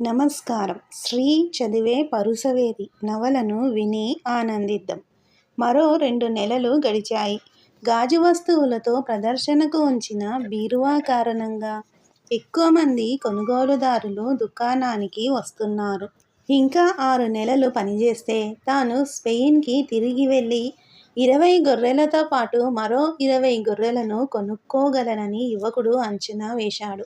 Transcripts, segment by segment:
నమస్కారం. శ్రీ చదివే పరుసవేది నవలను విని ఆనందిద్దాం. మరో రెండు నెలలు గడిచాయి. గాజు వస్తువులతో ప్రదర్శనకు ఉంచిన బీరువా కారణంగా ఎక్కువ మంది కొనుగోలుదారులు దుకాణానికి వస్తున్నారు. ఇంకా ఆరు నెలలు పనిచేస్తే తాను స్పెయిన్కి తిరిగి వెళ్ళి ఇరవై గొర్రెలతో పాటు మరో ఇరవై గొర్రెలను కొనుక్కోగలనని యువకుడు అంచనా వేశాడు.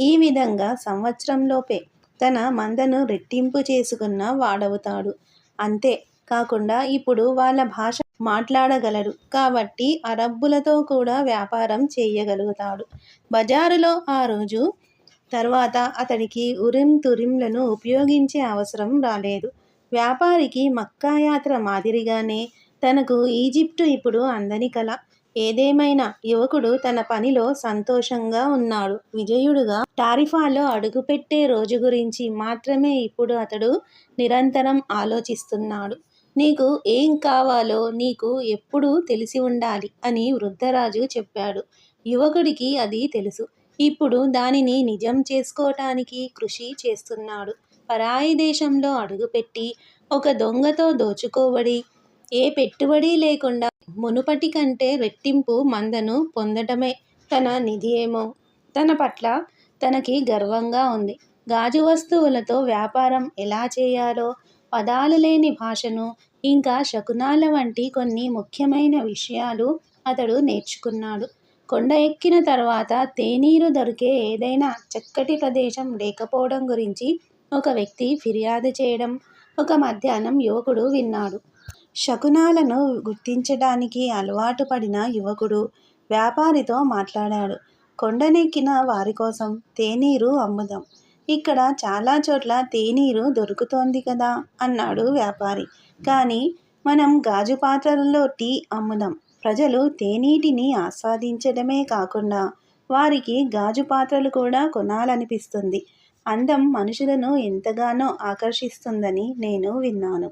ఈ విధంగా సంవత్సరంలోపే తన మందను రెట్టింపు చేసుకున్న వాడవుతాడు. అంతే కాకుండా ఇప్పుడు వాళ్ళ భాష మాట్లాడగలడు. కాబట్టి అరబ్బులతో కూడా వ్యాపారం చేయగలుగుతాడు. బజారులో ఆ రోజు తర్వాత అతడికి ఉరిం తురింలను ఉపయోగించే అవసరం రాలేదు. వ్యాపారికి మక్కా యాత్ర మాదిరిగానే తనకు ఈజిప్టు ఇప్పుడు అందని కల. ఏదేమైనా యువకుడు తన పనిలో సంతోషంగా ఉన్నాడు. విజయుడుగా టారిఫాలో అడుగుపెట్టే రోజు గురించి మాత్రమే ఇప్పుడు అతడు నిరంతరం ఆలోచిస్తున్నాడు. నీకు ఏం కావాలో నీకు ఎప్పుడూ తెలిసి ఉండాలి అని వృద్ధరాజు చెప్పాడు. యువకుడికి అది తెలుసు. ఇప్పుడు దానిని నిజం చేసుకోవటానికి కృషి చేస్తున్నాడు. పరాయి దేశంలో అడుగుపెట్టి ఒక దొంగతో దోచుకోబడి ఏ పెట్టుబడి లేకుండా మునుపటి కంటే రెట్టింపు మందను పొందటమే తన నిధి ఏమో తన పట్ల తనకి గర్వంగా ఉంది. గాజు వస్తువులతో వ్యాపారం ఎలా చేయాలో పదాలు లేని భాషను ఇంకా శకునాల వంటి కొన్ని ముఖ్యమైన విషయాలు అతడు నేర్చుకున్నాడు. కొండ ఎక్కిన తర్వాత తేనీరు దొరికే ఏదైనా చక్కటి ప్రదేశం లేకపోవడం గురించి ఒక వ్యక్తి ఫిర్యాదు చేయడం ఒక మధ్యాహ్నం యువకుడు విన్నాడు. శకునాలను గుర్తించడానికి అలవాటు పడిన యువకుడు వ్యాపారితో మాట్లాడాడు. కొండనెక్కిన వారి కోసం తేనీరు అమ్ముదాం. ఇక్కడ చాలా చోట్ల తేనీరు దొరుకుతోంది కదా అన్నాడు వ్యాపారి. కానీ మనం గాజు పాత్రలలో టీ అమ్ముదాం. ప్రజలు తేనీటిని ఆస్వాదించడమే కాకుండా వారికి గాజు పాత్రలు కూడా కొనాలనిపిస్తుంది. అందం మనుషులను ఎంతగానో ఆకర్షిస్తుందని నేను విన్నాను.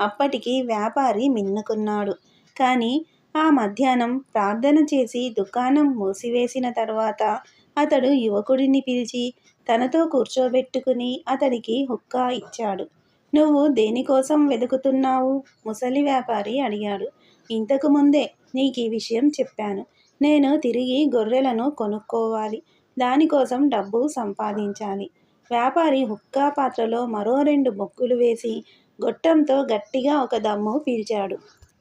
అప్పటికి వ్యాపారి మిన్నుకున్నాడు. కానీ ఆ మధ్యాహ్నం ప్రార్థన చేసి దుకాణం మూసివేసిన తర్వాత అతడు యువకుడిని పిలిచి తనతో కూర్చోబెట్టుకుని అతడికి హుక్కా ఇచ్చాడు. నువ్వు దేనికోసం వెతుకుతున్నావు ముసలి వ్యాపారి అడిగాడు. ఇంతకు ముందే నీకు ఈ విషయం చెప్పాను. నేను తిరిగి గొర్రెలను కొనుక్కోవాలి. దానికోసం డబ్బు సంపాదించాలి. వ్యాపారి హుక్కా పాత్రలో మరో రెండు బొగ్గులు వేసి గొట్టంతో గట్టిగా ఒక దమ్ము పీల్చాడు.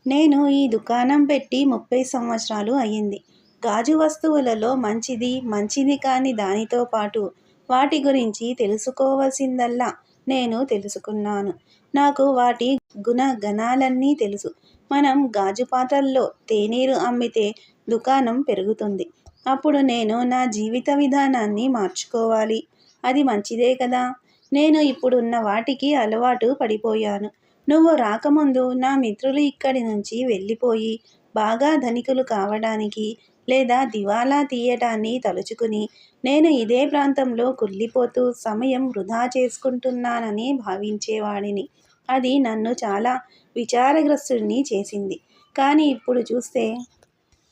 నేను ఈ దుకాణం పెట్టి ముప్పై సంవత్సరాలు అయ్యింది. గాజు వస్తువులలో మంచిది మంచిది కాని దానితో పాటు వాటి గురించి తెలుసుకోవలసిందల్లా నేను తెలుసుకున్నాను. నాకు వాటి గుణగణాలన్నీ తెలుసు. మనం గాజు పాత్రల్లో తేనీరు అమ్మితే దుకాణం పెరుగుతుంది. అప్పుడు నేను నా జీవిత విధానాన్ని మార్చుకోవాలి. అది మంచిదే కదా? నేను ఇప్పుడున్న వాటికి అలవాటు పడిపోయాను. నువ్వు రాకముందు నా మిత్రులు ఇక్కడి నుంచి వెళ్ళిపోయి బాగా ధనికులు కావడానికి లేదా దివాలా తీయటాన్ని తలుచుకుని నేను ఇదే ప్రాంతంలో కుళ్ళిపోతూ సమయం వృధా చేసుకుంటున్నానని భావించేవాడిని. అది నన్ను చాలా విచారగ్రస్తుడిని చేసింది. కానీ ఇప్పుడు చూస్తే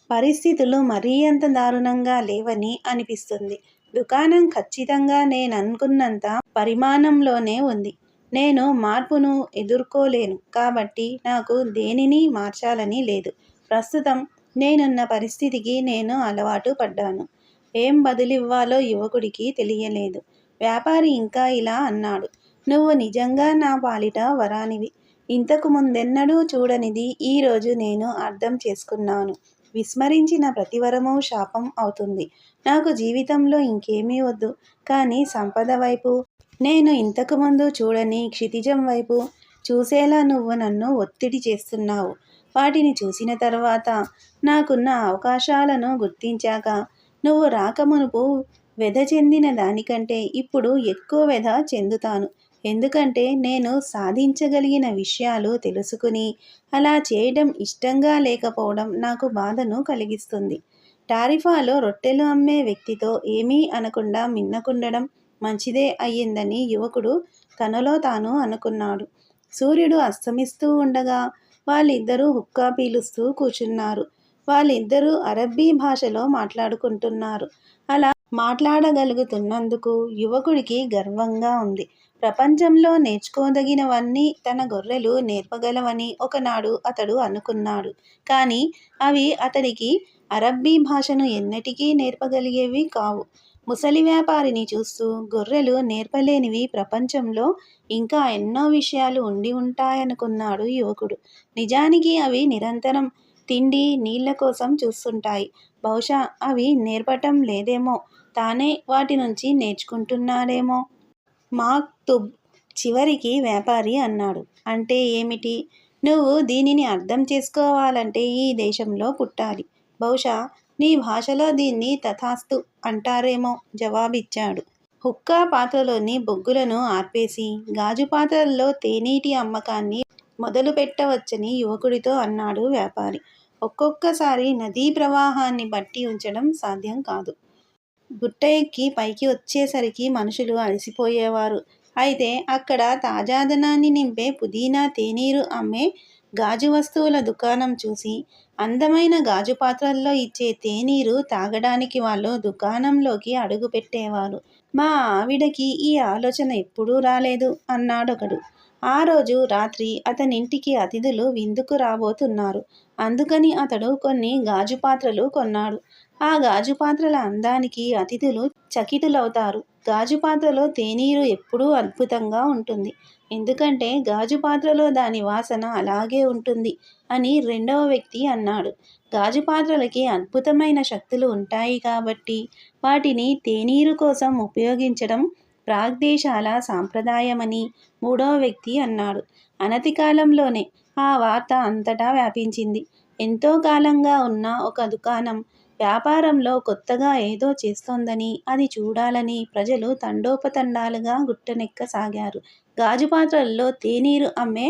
పరిస్థితులు మరీ అంత దారుణంగా లేవని అనిపిస్తుంది. దుకాణం ఖచ్చితంగా నేను అనుకున్నంత పరిమాణంలోనే ఉంది. నేను మార్పును ఎదుర్కోలేను కాబట్టి నాకు దేనిని మార్చాలని లేదు. ప్రస్తుతం నేనున్న పరిస్థితికి నేను అలవాటు పడ్డాను. ఏం బదులివ్వాలో యువకుడికి తెలియలేదు. వ్యాపారి ఇంకా ఇలా అన్నాడు. నువ్వు నిజంగా నా పాలిట వరానివి. ఇంతకు ముందెన్నడూ చూడనిది ఈరోజు నేను అర్థం చేసుకున్నాను. విస్మరించిన ప్రతివరము శాపం అవుతుంది. నాకు జీవితంలో ఇంకేమీ వద్దు. కానీ సంపద వైపు నేను ఇంతకుముందు చూడని క్షితిజం వైపు చూసేలా నువ్వు నన్ను ఒత్తిడి చేస్తున్నావు. వాటిని చూసిన తర్వాత నాకున్న అవకాశాలను గుర్తించాక నువ్వు రాకమునుపు వ్యధ చెందిన దానికంటే ఇప్పుడు ఎక్కువ వ్యధ చెందుతాను. ఎందుకంటే నేను సాధించగలిగిన విషయాలు తెలుసుకుని అలా చేయడం ఇష్టంగా లేకపోవడం నాకు బాధను కలిగిస్తుంది. టారిఫాలో రొట్టెలు అమ్మే వ్యక్తితో ఏమీ అనకుండా మిన్నకుండడం మంచిదే అయ్యిందని యువకుడు తనలో తాను అనుకున్నాడు సూర్యుడు అస్తమిస్తూ ఉండగా వాళ్ళిద్దరూ హుక్కా పీలుస్తూ కూర్చున్నారు వాళ్ళిద్దరూ అరబ్బీ భాషలో మాట్లాడుకుంటున్నారు అలా మాట్లాడగలుగుతున్నందుకు యువకుడికి గర్వంగా ఉంది. ప్రపంచంలో నేర్చుకోదగినవన్నీ తన గొర్రెలు నేర్పగలవని ఒకనాడు అతడు అనుకున్నాడు. కానీ అవి అతడికి అరబ్బీ భాషను ఎన్నటికీ నేర్పగలిగేవి కావు. ముసలి వ్యాపారిని చూస్తూ గొర్రెలు నేర్పలేనివి ప్రపంచంలో ఇంకా ఎన్నో విషయాలు ఉండి ఉంటాయనుకున్నాడు యువకుడు. నిజానికి అవి నిరంతరం తిండి, నీళ్ళ కోసం చూస్తుంటాయి. బహుశా అవి నేర్పటం లేదేమో తానే వాటి నుంచి నేర్చుకుంటున్నాడేమో! మాక్ తుబ్ చివరికి వ్యాపారి అన్నాడు. అంటే ఏమిటి? నువ్వు దీనిని అర్థం చేసుకోవాలంటే ఈ దేశంలో పుట్టాలి. బహుశా నీ భాషలో దీన్ని తథాస్తు అంటారేమో జవాబిచ్చాడు. హుక్కా పాత్రలోని బొగ్గులను ఆర్పేసి గాజు పాత్రల్లో తేనీటి అమ్మకాన్ని మొదలుపెట్టవచ్చని యువకుడితో అన్నాడు వ్యాపారి. ఒక్కొక్కసారి నదీ ప్రవాహాన్ని బట్టి ఉంచడం సాధ్యం కాదు. గుట్ట ఎక్కి పైకి వచ్చేసరికి మనుషులు అలసిపోయేవారు. అయితే అక్కడ తాజాదనాన్ని నింపే పుదీనా తేనీరు అమ్మే గాజు వస్తువుల దుకాణం చూసి అందమైన గాజు పాత్రల్లో ఇచ్చే తేనీరు తాగడానికి వాళ్ళు దుకాణంలోకి అడుగు పెట్టేవారు. మా ఆవిడకి ఈ ఆలోచన ఎప్పుడూ రాలేదు అన్నాడొకడు. ఆ రోజు రాత్రి అతనింటికి అతిథులు విందుకు రాబోతున్నారు. అందుకని అతడు కొన్ని గాజు పాత్రలు కొన్నాడు. ఆ గాజు పాత్రల అందానికి అతిథులు చకితులవుతారు. గాజు పాత్రలో తేనీరు ఎప్పుడూ అద్భుతంగా ఉంటుంది. ఎందుకంటే గాజు పాత్రలో దాని వాసన అలాగే ఉంటుంది అని రెండవ వ్యక్తి అన్నాడు. గాజు పాత్రలకి అద్భుతమైన శక్తులు ఉంటాయి కాబట్టి వాటిని తేనీరు కోసం ఉపయోగించడం ప్రాగ్దేశాల సాంప్రదాయమని మూడవ వ్యక్తి అన్నాడు. అనతి కాలంలోనే ఆ వార్త అంతటా వ్యాపించింది. ఎంతో కాలంగా ఉన్న ఒక దుకాణం వ్యాపారంలో కొత్తగా ఏదో చేస్తోందని, అది చూడాలని ప్రజలు తండోపతండాలుగా గుట్టనెక్కసాగారు. గాజు పాత్రల్లో తేనీరు అమ్మే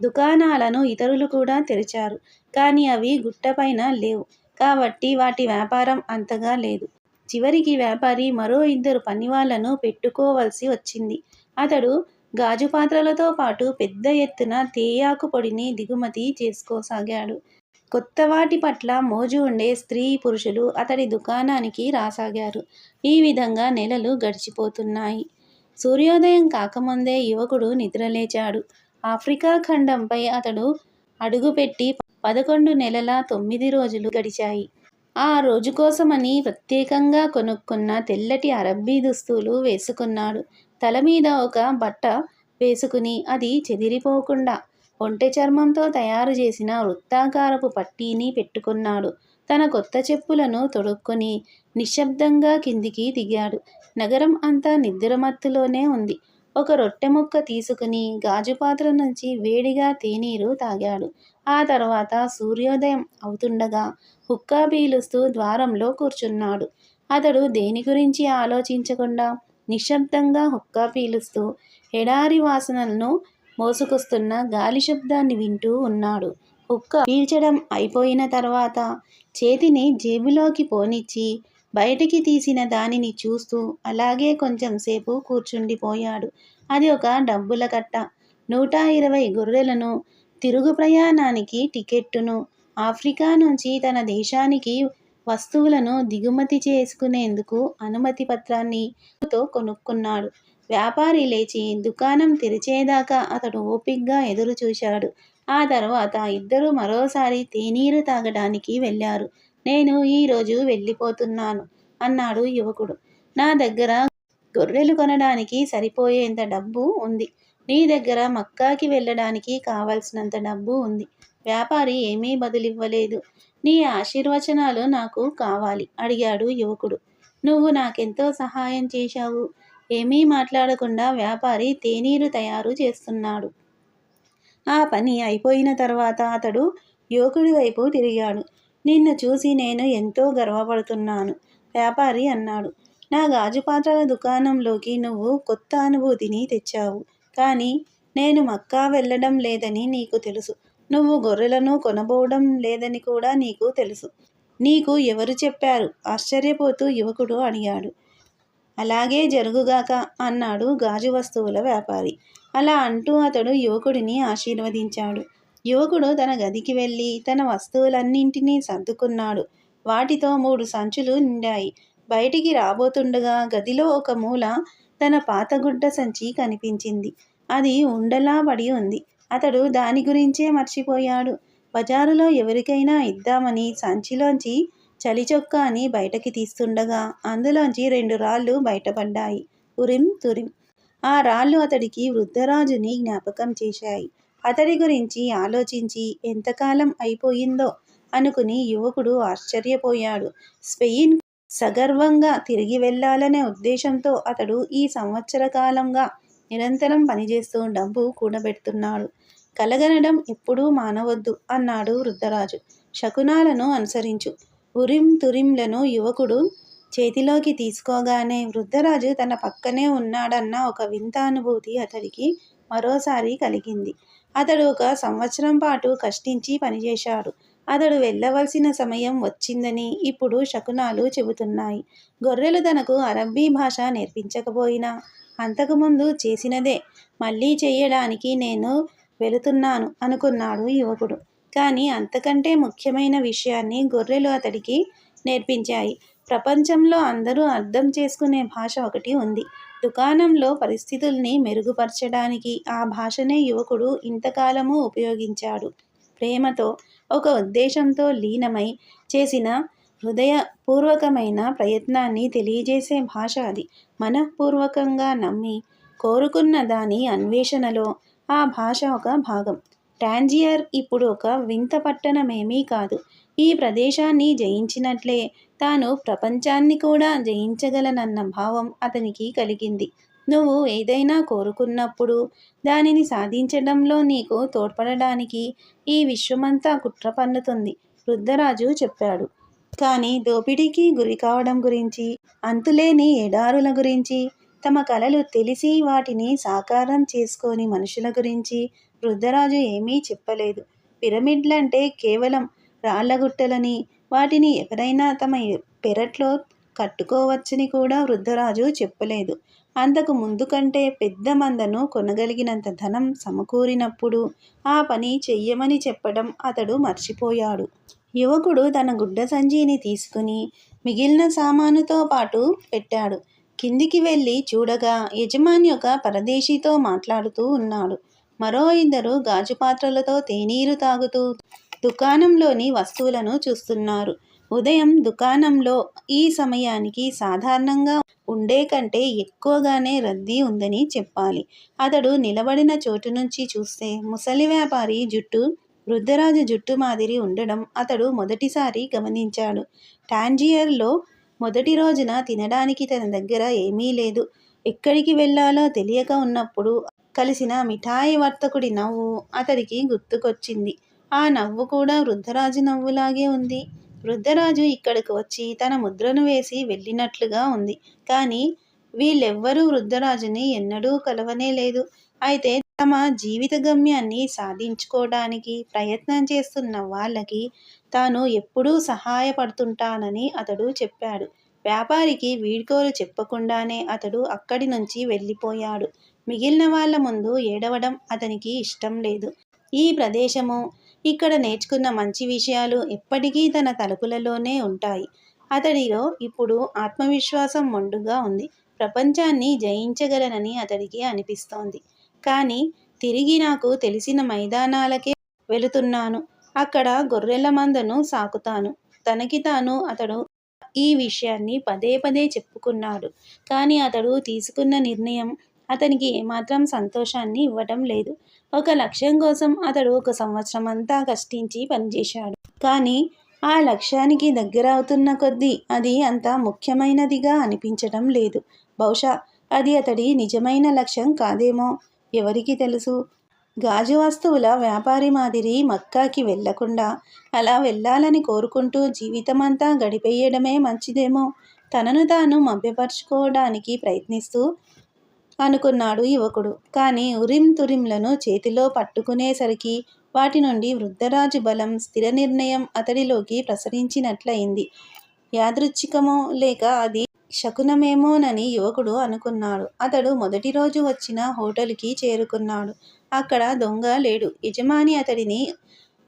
దుకాణాలను ఇతరులు కూడా తెరిచారు. కానీ అవి గుట్టపైన లేవు కాబట్టి వాటి వ్యాపారం అంతగా లేదు. చివరికి వ్యాపారి మరో ఇద్దరు పనివాళ్ళను పెట్టుకోవలసి వచ్చింది. అతడు గాజు పాత్రలతో పాటు పెద్ద ఎత్తున తేయాకు పొడిని దిగుమతి చేసుకోసాగాడు. కొత్తవాటి పట్ల మోజు ఉండే స్త్రీ పురుషులు అతడి దుకాణానికి రాసాగారు. ఈ విధంగా నెలలు గడిచిపోతున్నాయి. సూర్యోదయం కాకముందే యువకుడు నిద్రలేచాడు. ఆఫ్రికా ఖండంపై అతడు అడుగుపెట్టి పదకొండు నెలల తొమ్మిది రోజులు గడిచాయి. ఆ రోజు కోసమని ప్రత్యేకంగా కొనుక్కున్న తెల్లటి అరబ్బీ దుస్తులు వేసుకున్నాడు. తల మీద ఒక బట్ట వేసుకుని అది చెదిరిపోకుండా ఒంటె చర్మంతో తయారు చేసిన వృత్తాకారపు పట్టీని పెట్టుకున్నాడు. తన కొత్త చెప్పులను తొడుక్కొని నిశ్శబ్దంగా కిందికి దిగాడు. నగరం అంతా నిద్రమత్తులోనే ఉంది. ఒక రొట్టె ముక్క తీసుకుని గాజు పాత్ర నుంచి వేడిగా తేనీరు తాగాడు. ఆ తర్వాత సూర్యోదయం అవుతుండగా హుక్కా పీలుస్తూ ద్వారంలో కూర్చున్నాడు. అతడు దేని గురించి ఆలోచించకుండా నిశ్శబ్దంగా హుక్కా పీలుస్తూ ఎడారి వాసనలను మోసుకొస్తున్న గాలి శబ్దాన్ని వింటూ ఉన్నాడు. కుక్క పీల్చడం అయిపోయిన తర్వాత చేతిని జేబులోకి పోనిచ్చి బయటికి తీసిన దానిని చూస్తూ అలాగే కొంచెం సేపు కూర్చుండిపోయాడు. అది ఒక డబ్బుల కట్ట. నూట ఇరవై గొర్రెలను, తిరుగు ప్రయాణానికి టికెట్టును ఆఫ్రికా నుంచి తన దేశానికి వస్తువులను దిగుమతి చేసుకునేందుకు అనుమతి పత్రాన్ని కొనుక్కున్నాడు. వ్యాపారి లేచి దుకాణం తెరిచేదాకా అతడు ఓపిగ్గా ఎదురుచూశాడు. ఆ తర్వాత ఇద్దరూ మరోసారి తేనీరు తాగడానికి వెళ్ళారు. నేను ఈరోజు వెళ్ళిపోతున్నాను అన్నాడు యువకుడు. నా దగ్గర గొర్రెలు కొనడానికి సరిపోయేంత డబ్బు ఉంది. నీ దగ్గర మక్కాకి వెళ్ళడానికి కావలసినంత డబ్బు ఉంది. వ్యాపారి ఏమీ బదులివ్వలేదు. నీ ఆశీర్వచనాలు నాకు కావాలి అడిగాడు యువకుడు. నువ్వు నాకెంతో సహాయం చేశావు. ఏమీ మాట్లాడకుండా వ్యాపారి తేనీరు తయారు చేస్తున్నాడు. ఆ పని అయిపోయిన తర్వాత అతడు యువకుడి వైపు తిరిగాడు. నిన్ను చూసి నేను ఎంతో గర్వపడుతున్నాను వ్యాపారి అన్నాడు. నా గాజు పాత్రల దుకాణంలోకి నువ్వు కొత్త అనుభూతిని తెచ్చావు. కానీ నేను మక్కా వెళ్ళడం లేదని నీకు తెలుసు. నువ్వు గొర్రెలను కొనబోవడం లేదని కూడా నీకు తెలుసు. నీకు ఎవరు చెప్పారు? ఆశ్చర్యపోతూ యువకుడు అడిగాడు. అలాగే జరుగుగాక అన్నాడు గాజు వస్తువుల వ్యాపారి. అలా అంటూ అతడు యువకుడిని ఆశీర్వదించాడు. యువకుడు తన గదికి వెళ్ళి తన వస్తువులన్నింటినీ సర్దుకున్నాడు. వాటితో మూడు సంచులు నిండాయి. బయటికి రాబోతుండగా గదిలో ఒక మూల తన పాతగుడ్డ సంచి కనిపించింది. అది ఉండలా పడి ఉంది. అతడు దాని గురించే మర్చిపోయాడు. బజారులో ఎవరికైనా ఇద్దామని సంచిలోంచి చలిచొక్కాని బయటకి తీస్తుండగా అందులోంచి రెండు రాళ్ళు బయటపడ్డాయి. ఉరిం తురిం. ఆ రాళ్ళు అతడికి వృద్ధరాజుని జ్ఞాపకం చేశాయి. అతడి గురించి ఆలోచించి ఎంతకాలం అయిపోయిందో అనుకుని యువకుడు ఆశ్చర్యపోయాడు. స్పెయిన్ సగర్వంగా తిరిగి వెళ్ళాలనే ఉద్దేశంతో అతడు ఈ సంవత్సర కాలంగా నిరంతరం పనిచేస్తూ డబ్బు కూడబెడుతున్నాడు. కలగనడం ఎప్పుడూ మానవద్దు అన్నాడు వృద్ధరాజు. శకునాలను అనుసరించు. ఉరిం తురింలను యువకుడు చేతిలోకి తీసుకోగానే వృద్ధరాజు తన పక్కనే ఉన్నాడన్న ఒక వింత అనుభూతి అతడికి మరోసారి కలిగింది. అతడు ఒక సంవత్సరం పాటు కష్టించి పనిచేశాడు. అతడు వెళ్ళవలసిన సమయం వచ్చిందని ఇప్పుడు శకునాలు చెబుతున్నాయి. గొర్రెలు తనకు అరబ్బీ భాష నేర్పించకపోయినా అంతకుముందు చేసినదే మళ్ళీ చేయడానికి నేను వెళుతున్నాను అనుకున్నాడు యువకుడు. కానీ అంతకంటే ముఖ్యమైన విషయాన్ని గొర్రెలు అతడికి నేర్పించాయి. ప్రపంచంలో అందరూ అర్థం చేసుకునే భాష ఒకటి ఉంది. దుకాణంలో పరిస్థితుల్ని మెరుగుపరచడానికి ఆ భాషనే యువకుడు ఇంతకాలము ఉపయోగించాడు. ప్రేమతో, ఒక ఉద్దేశంతో లీనమై చేసిన హృదయపూర్వకమైన ప్రయత్నాన్ని తెలియజేసే భాష అది. మనఃపూర్వకంగా నమ్మి, కోరుకున్న దాని అన్వేషణలో ఆ భాష ఒక భాగం. టాంజియర్ ఇప్పుడు ఒక వింత పట్టణమేమీ కాదు. ఈ ప్రదేశాన్ని జయించినట్లే తాను ప్రపంచాన్ని కూడా జయించగలనన్న భావం అతనికి కలిగింది. నువ్వు ఏదైనా కోరుకున్నప్పుడు దానిని సాధించడంలో నీకు తోడ్పడడానికి ఈ విశ్వమంతా కుట్ర పన్నుతుంది వృద్ధరాజు చెప్పాడు. కానీ దోపిడీకి గురి కావడం గురించి, అంతులేని ఎడారుల గురించి, తమ కలలు తెలిసి వాటిని సాకారం చేసుకోని మనుషుల గురించి వృద్ధరాజు ఏమీ చెప్పలేదు. పిరమిడ్లంటే కేవలం రాళ్ళగుట్టలని, వాటిని ఎవరైనా తమ పెరట్లో కట్టుకోవచ్చని కూడా వృద్ధరాజు చెప్పలేదు. అంతకు ముందు కంటే పెద్ద మందను కొనగలిగినంత ధనం సమకూరినప్పుడు ఆ పని చెయ్యమని చెప్పడం అతడు మర్చిపోయాడు. యువకుడు తన గుడ్డ సంజీని తీసుకుని మిగిలిన సామానుతో పాటు పెట్టాడు. కిందికి వెళ్ళి చూడగా యజమాని ఒక పరదేశీతో మాట్లాడుతూ ఉన్నాడు. మరో ఇద్దరు గాజుపాత్రలతో తేనీరు తాగుతూ దుకాణంలోని వస్తువులను చూస్తున్నారు. ఉదయం దుకాణంలో ఈ సమయానికి సాధారణంగా ఉండే కంటే ఎక్కువగానే రద్దీ ఉందని చెప్పాలి. అతడు నిలబడిన చోటు నుంచి చూస్తే ముసలి వ్యాపారి జుట్టు వృద్ధరాజు జుట్టు మాదిరి ఉండడం అతడు మొదటిసారి గమనించాడు. టాంజియర్లో మొదటి రోజున తినడానికి తన దగ్గర ఏమీ లేదు. ఎక్కడికి వెళ్ళాలో తెలియక ఉన్నప్పుడు కలిసిన మిఠాయి వర్తకుడి నవ్వు అతడికి గుర్తుకొచ్చింది. ఆ నవ్వు కూడా వృద్ధరాజు నవ్వులాగే ఉంది. వృద్ధరాజు ఇక్కడికి వచ్చి తన ముద్రను వేసి వెళ్ళినట్లుగా ఉంది. కానీ వీళ్ళెవ్వరూ వృద్ధరాజుని ఎన్నడూ కలవనే లేదు అయితే తమ జీవిత గమ్యాన్ని సాధించుకోవడానికి ప్రయత్నం చేస్తున్న వాళ్ళకి తాను ఎప్పుడూ సహాయపడుతుంటానని అతడు చెప్పాడు. వ్యాపారికి వీడ్కోలు చెప్పకుండానే అతడు అక్కడి నుంచి వెళ్ళిపోయాడు. మిగిలిన వాళ్ళ ముందు ఏడవడం అతనికి ఇష్టం లేదు ఈ ప్రదేశము ఇక్కడ నేర్చుకున్న మంచి విషయాలు ఎప్పటికీ తన తలుపులలోనే ఉంటాయి. అతడిలో ఇప్పుడు ఆత్మవిశ్వాసం మొండుగా ఉంది. ప్రపంచాన్ని జయించగలనని అతడికి అనిపిస్తోంది. కానీ తిరిగి నాకు తెలిసిన మైదానాలకే వెళుతున్నాను. అక్కడ గొర్రెల మందను సాకుతాను. తనకి తాను అతడు ఈ విషయాన్ని పదే పదే చెప్పుకున్నాడు. కానీ అతడు తీసుకున్న నిర్ణయం అతనికి ఏమాత్రం సంతోషాన్ని ఇవ్వటం లేదు. ఒక లక్ష్యం కోసం అతడు ఒక సంవత్సరమంతా కష్టించి పనిచేశాడు. కానీ ఆ లక్ష్యానికి దగ్గర అవుతున్న కొద్దీ అది అంత ముఖ్యమైనదిగా అనిపించటం లేదు. బహుశా అది అతడి నిజమైన లక్ష్యం కాదేమో! ఎవరికి తెలుసు? గాజు వస్తువుల వ్యాపారి మాదిరి మక్కాకి వెళ్ళకుండా అలా వెళ్ళాలని కోరుకుంటూ జీవితమంతా గడిపెయ్యడమే మంచిదేమో! తనను తాను మభ్యపరుచుకోవడానికి ప్రయత్నిస్తూ అనుకున్నాడు యువకుడు. కానీ ఉరిం తురింలను చేతిలో పట్టుకునేసరికి వాటి నుండి వృద్ధరాజు బలం, స్థిర నిర్ణయం అతడిలోకి ప్రసరించినట్లయింది. యాదృచ్ఛికమో లేక అది శకునమేమోనని యువకుడు అనుకున్నాడు. అతడు మొదటి రోజు వచ్చిన హోటల్కి చేరుకున్నాడు. అక్కడ దొంగ లేడు. యజమాని అతడిని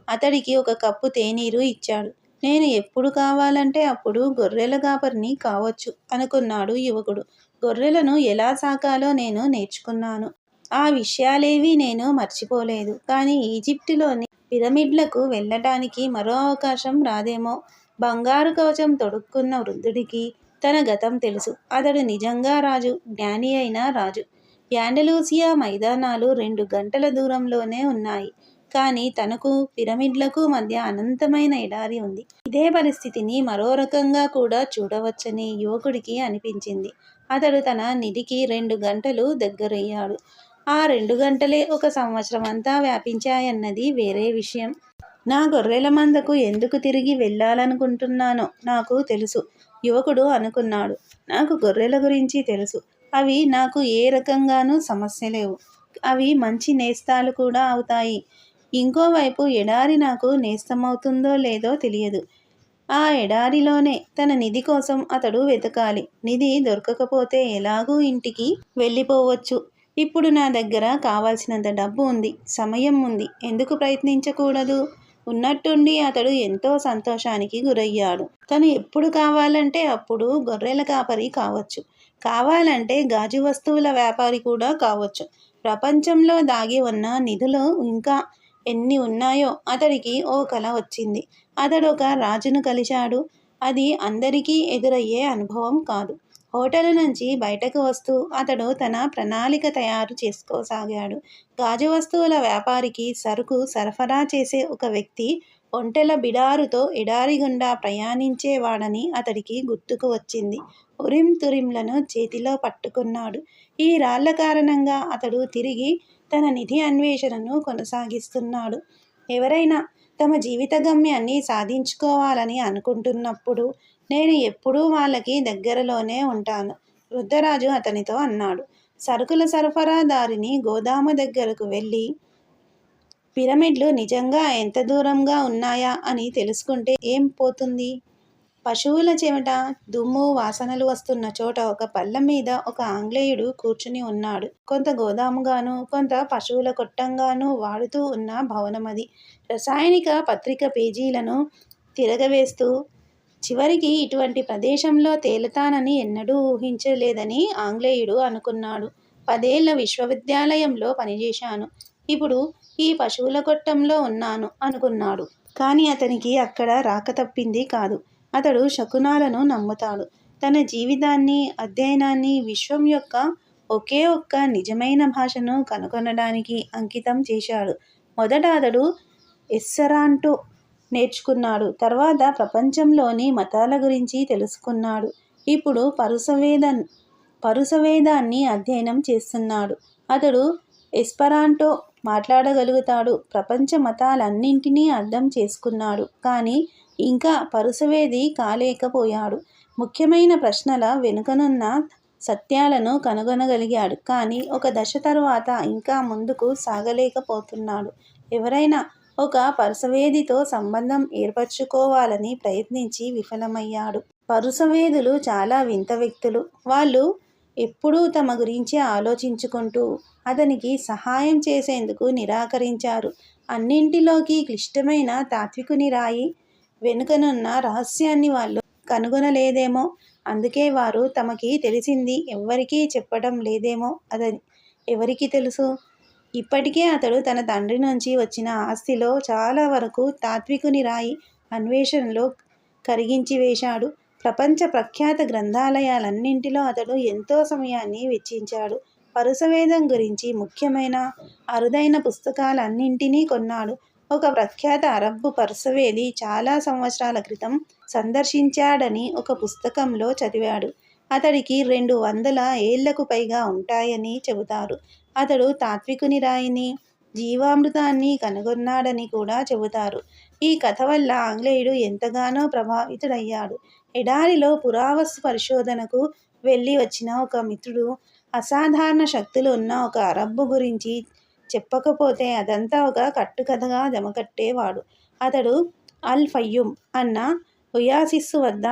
అతడికి ఒక కప్పు తేనీరు ఇచ్చాడు. నేను ఎప్పుడు కావాలంటే అప్పుడు గొర్రెల కాపరిని కావచ్చు అనుకున్నాడు యువకుడు గొర్రెలను ఎలా సాకాలో నేను నేర్చుకున్నాను. ఆ విషయాలేవీ నేను మర్చిపోలేదు. కానీ ఈజిప్టులోని పిరమిడ్లకు వెళ్ళటానికి మరో అవకాశం రాదేమో. బంగారు కవచం తొడుక్కున్న వృద్ధుడికి తన గతం తెలుసు. అతడు నిజంగా రాజు జ్ఞాని అయిన రాజు. యాండలూసియా మైదానాలు రెండు గంటల దూరంలోనే ఉన్నాయి. కానీ తనకు పిరమిడ్లకు మధ్య అనంతమైన ఎడారి ఉంది. ఇదే పరిస్థితిని మరో రకంగా కూడా చూడవచ్చని యువకుడికి అనిపించింది. అతడు తన నిధికి రెండు గంటలు దగ్గరయ్యాడు. ఆ రెండు గంటలే ఒక సంవత్సరం అంతా వ్యాపించాయన్నది వేరే విషయం. నా గొర్రెల మందకు ఎందుకు తిరిగి వెళ్ళాలనుకుంటున్నానో నాకు తెలుసు. యువకుడు అనుకున్నాడు. నాకు గొర్రెల గురించి తెలుసు. అవి నాకు ఏ రకంగానూ సమస్య లేవు. అవి మంచి నేస్తాలు కూడా అవుతాయి. ఇంకోవైపు ఎడారి నాకు నేస్తమవుతుందో లేదో తెలియదు. ఆ ఎడారిలోనే తన నిధి కోసం అతడు వెతకాలి. నిధి దొరకకపోతే ఎలాగూ ఇంటికి వెళ్ళిపోవచ్చు. ఇప్పుడు నా దగ్గర కావాల్సినంత డబ్బు ఉంది. సమయం ఉంది. ఎందుకు ప్రయత్నించకూడదు? ఉన్నట్టుండి అతడు ఎంతో సంతోషానికి గురయ్యాడు. తను ఎప్పుడు కావాలంటే అప్పుడు గొర్రెల కాపరి కావచ్చు. కావాలంటే గాజు వస్తువుల వ్యాపారి కూడా కావచ్చు. ప్రపంచంలో దాగి ఉన్న నిధులు ఇంకా ఎన్ని ఉన్నాయో అతడికి ఓ కల వచ్చింది. అతడు ఒక రాజును కలిశాడు. అది అందరికీ ఎదురయ్యే అనుభవం కాదు. హోటల్ నుంచి బయటకు వస్తూ అతడు తన ప్రణాళిక తయారు చేసుకోసాగాడు. గాజు వస్తువుల వ్యాపారికి సరుకు సరఫరా చేసే ఒక వ్యక్తి ఒంటెల బిడారుతో ఎడారి గుండా ప్రయాణించేవాడని అతడికి గుర్తుకు వచ్చింది. ఉరిం తురింలను చేతిలో పట్టుకున్నాడు. ఈ రాళ్ళ కారణంగా అతడు తిరిగి తన నిధి అన్వేషణను కొనసాగిస్తున్నాడు. ఎవరైనా తమ జీవిత గమ్యాన్ని సాధించుకోవాలని అనుకుంటున్నప్పుడు నేను ఎప్పుడూ వాళ్ళకి దగ్గరలోనే ఉంటాను వృద్ధరాజు అతనితో అన్నాడు. సరుకుల సరఫరాదారిని గోదాము దగ్గరకు వెళ్ళి పిరమిడ్లు నిజంగా ఎంత దూరంగా ఉన్నాయా అని తెలుసుకుంటే ఏం పోతుంది? పశువుల చెమట దుమ్ము వాసనలు వస్తున్న చోట ఒక పళ్ళ మీద ఒక ఆంగ్లేయుడు కూర్చుని ఉన్నాడు. కొంత గోదాముగాను కొంత పశువుల కొట్టంగాను వాడుతూ ఉన్న భవనమది రసాయనిక పత్రిక పేజీలను తిరగవేస్తూ చివరికి ఇటువంటి ప్రదేశంలో తేలుతానని ఎన్నడూ ఊహించలేదని ఆంగ్లేయుడు అనుకున్నాడు. పదేళ్ళ విశ్వవిద్యాలయంలో పనిచేశాను. ఇప్పుడు ఈ పశువుల కొట్టంలో ఉన్నాను అనుకున్నాడు. కానీ అతనికి అక్కడ రాక తప్పింది కాదు. అతడు శకునాలను నమ్ముతాడు. తన జీవితాన్ని అధ్యయనాన్ని విశ్వం యొక్క ఒకే ఒక్క నిజమైన భాషను కనుగొనడానికి అంకితం చేశాడు. మొదట అతడు ఎస్సరాంటో నేర్చుకున్నాడు తర్వాత ప్రపంచంలోని మతాల గురించి తెలుసుకున్నాడు. ఇప్పుడు పరుసవేద పరుసవేదాన్ని అధ్యయనం చేస్తున్నాడు. అతడు ఎస్పరాంటో మాట్లాడగలుగుతాడు ప్రపంచ మతాలన్నింటినీ అర్థం చేసుకున్నాడు. కానీ ఇంకా పరుసవేది కాలేకపోయాడు. ముఖ్యమైన ప్రశ్నల వెనుకనున్న సత్యాలను కనుగొనగలిగాడు. కానీ ఒక దశ తరువాత ఇంకా ముందుకు సాగలేకపోతున్నాడు. ఎవరైనా ఒక పరుసవేదితో సంబంధం ఏర్పరచుకోవాలని ప్రయత్నించి విఫలమయ్యాడు. పరుసవేదులు చాలా వింత వ్యక్తులు. వాళ్ళు ఎప్పుడూ తమ గురించి ఆలోచించుకుంటూ అతనికి సహాయం చేసేందుకు నిరాకరించారు. అన్నింటిలోకి క్లిష్టమైన తాత్వికుని రాయి వెనుకనున్న రహస్యాన్ని వాళ్ళు కనుగొనలేదేమో. అందుకే వారు తమకి తెలిసింది ఎవ్వరికీ చెప్పడం లేదేమో. అదని ఎవరికి తెలుసు? ఇప్పటికే అతడు తన తండ్రి నుంచి వచ్చిన ఆస్తిలో చాలా వరకు తాత్వికుని రాయి అన్వేషణలో కరిగించి వేశాడు. ప్రపంచ ప్రఖ్యాత గ్రంథాలయాలన్నింటిలో అతడు ఎంతో సమయాన్ని వెచ్చించాడు. పరుసవేదం గురించి ముఖ్యమైన అరుదైన పుస్తకాలన్నింటినీ కొన్నాడు. ఒక ప్రఖ్యాత అరబ్బు పరుసవేది చాలా సంవత్సరాల క్రితం సందర్శించాడని ఒక పుస్తకంలో చదివాడు. అతడికి రెండు వందల ఏళ్ళకు పైగా ఉంటాయని చెబుతారు. అతడు తాత్వికుని రాయిని జీవామృతాన్ని కనుగొన్నాడని కూడా చెబుతారు. ఈ కథ వల్ల ఆంగ్లేయుడు ఎంతగానో ప్రభావితుడయ్యాడు. ఎడారిలో పురావస్తు పరిశోధనకు వెళ్ళి వచ్చిన ఒక మిత్రుడు అసాధారణ శక్తులు ఉన్న ఒక అరబ్బు గురించి చెప్పకపోతే అదంతా ఒక కట్టుకథగా జమకట్టేవాడు. అతడు అల్ ఫయ్యూమ్ అన్న ఒయాసిస్సు వద్ద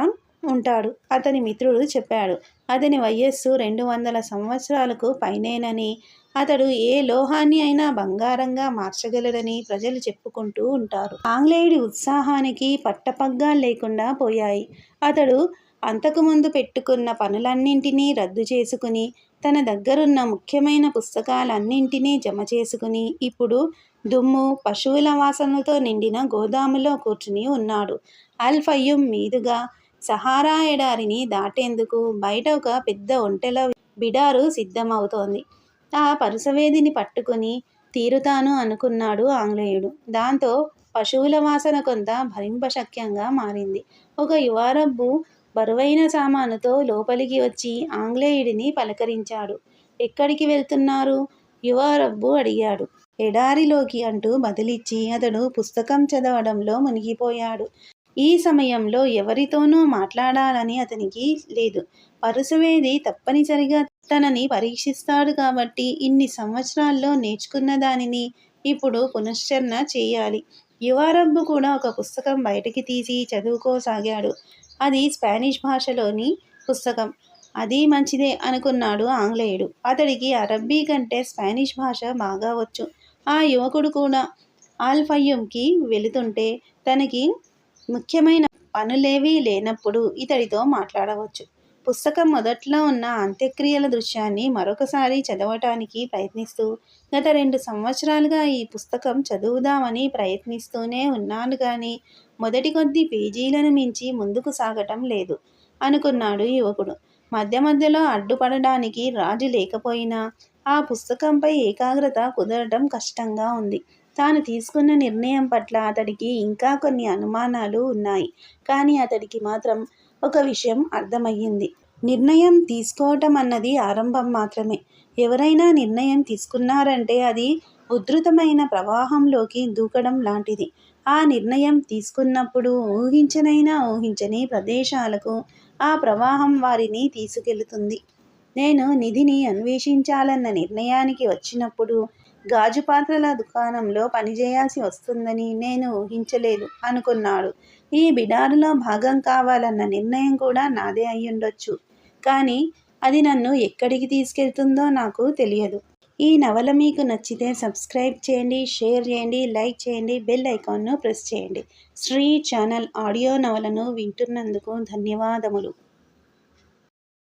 ఉంటాడు. అతని మిత్రుడు చెప్పాడు అతని వయస్సు రెండు వందల సంవత్సరాలకు పైనేనని. అతడు ఏ లోహాన్ని అయినా బంగారంగా మార్చగలడని ప్రజలు చెప్పుకుంటూ ఉంటారు. ఆంగ్లేయుడి ఉత్సాహానికి పట్టపగ్గాలు లేకుండా పోయాయి. అతడు అంతకుముందు పెట్టుకున్న పనులన్నింటినీ రద్దు చేసుకుని తన దగ్గరున్న ముఖ్యమైన పుస్తకాలన్నింటినీ జమ చేసుకుని ఇప్పుడు దుమ్ము పశువుల వాసనలతో నిండిన గోదాములో కూర్చుని ఉన్నాడు. అల్ ఫయ్యూమ్ మీదుగా సహారా ఎడారిని దాటేందుకు బయట ఒక పెద్ద ఒంటెల బిడారు సిద్ధమవుతోంది. ఆ పరుసవేదిని పట్టుకుని తీరుతాను అనుకున్నాడు ఆంగ్లేయుడు. దాంతో పశువుల వాసన కొంత భరింపశక్యంగా మారింది. ఒక యువారబ్బు బరువైన సామానుతో లోపలికి వచ్చి ఆంగ్లేయుడిని పలకరించాడు. ఎక్కడికి వెళ్తున్నారు? యువరబ్బు అడిగాడు. ఎడారిలోకి అంటూ బదిలిచ్చి అతడు పుస్తకం చదవడంలో మునిగిపోయాడు. ఈ సమయంలో ఎవరితోనూ మాట్లాడాలని అతనికి లేదు. పరుసవేది తప్పనిసరిగా తనని పరీక్షిస్తాడు కాబట్టి ఇన్ని సంవత్సరాల్లో నేర్చుకున్న దానిని ఇప్పుడు పునశ్చరణ చేయాలి. యువరబ్బు కూడా ఒక పుస్తకం బయటికి తీసి చదువుకోసాగాడు. అది స్పానిష్ భాషలోని పుస్తకం. అది మంచిదే అనుకున్నాడు ఆంగ్లేయుడు. అతడికి అరబ్బీ కంటే స్పానిష్ భాష బాగా వచ్చు. ఆ యువకుడు కూడా ఆల్ఫయ్యంకి వెళుతుంటే తనకి ముఖ్యమైన పనులేవీ లేనప్పుడు ఇతడితో మాట్లాడవచ్చు. పుస్తకం మొదట్లో ఉన్న అంత్యక్రియల దృశ్యాన్ని మరొకసారి చదవటానికి ప్రయత్నిస్తూ గత రెండు సంవత్సరాలుగా ఈ పుస్తకం చదువుదామని ప్రయత్నిస్తూనే ఉన్నాను కానీ మొదటి కొద్ది పేజీలను మించి ముందుకు సాగటం లేదు అనుకున్నాడు యువకుడు. మధ్య మధ్యలో అడ్డుపడడానికి రాజు లేకపోయినా ఆ పుస్తకంపై ఏకాగ్రత కుదరటం కష్టంగా ఉంది. తాను తీసుకున్న నిర్ణయం పట్ల అతడికి ఇంకా కొన్ని అనుమానాలు ఉన్నాయి. కానీ అతడికి మాత్రం ఒక విషయం అర్థమయ్యింది. నిర్ణయం తీసుకోవటం అన్నది ఆరంభం మాత్రమే. ఎవరైనా నిర్ణయం తీసుకున్నారంటే అది ఉధృతమైన ప్రవాహంలోకి దూకడం లాంటిది. ఆ నిర్ణయం తీసుకున్నప్పుడు ఊహించనైనా ఊహించని ప్రదేశాలకు ఆ ప్రవాహం వారిని తీసుకెళుతుంది. నేను నిధిని అన్వేషించాలన్న నిర్ణయానికి వచ్చినప్పుడు గాజు పాత్రల దుకాణంలో పనిచేయాల్సి వస్తుందని నేను ఊహించలేదు అనుకున్నాడు. ఈ బిడారులో భాగం కావాలన్న నిర్ణయం కూడా నాదే అయ్యుండొచ్చు. కానీ అది నన్ను ఎక్కడికి తీసుకెళ్తుందో నాకు తెలియదు. ఈ నవల మీకు నచ్చితే సబ్స్క్రైబ్ చేయండి షేర్ చేయండి లైక్ చేయండి బెల్ ఐకాన్ను ప్రెస్ చేయండి. శ్రీ ఛానల్ ఆడియో నవలను వింటున్నందుకు ధన్యవాదములు.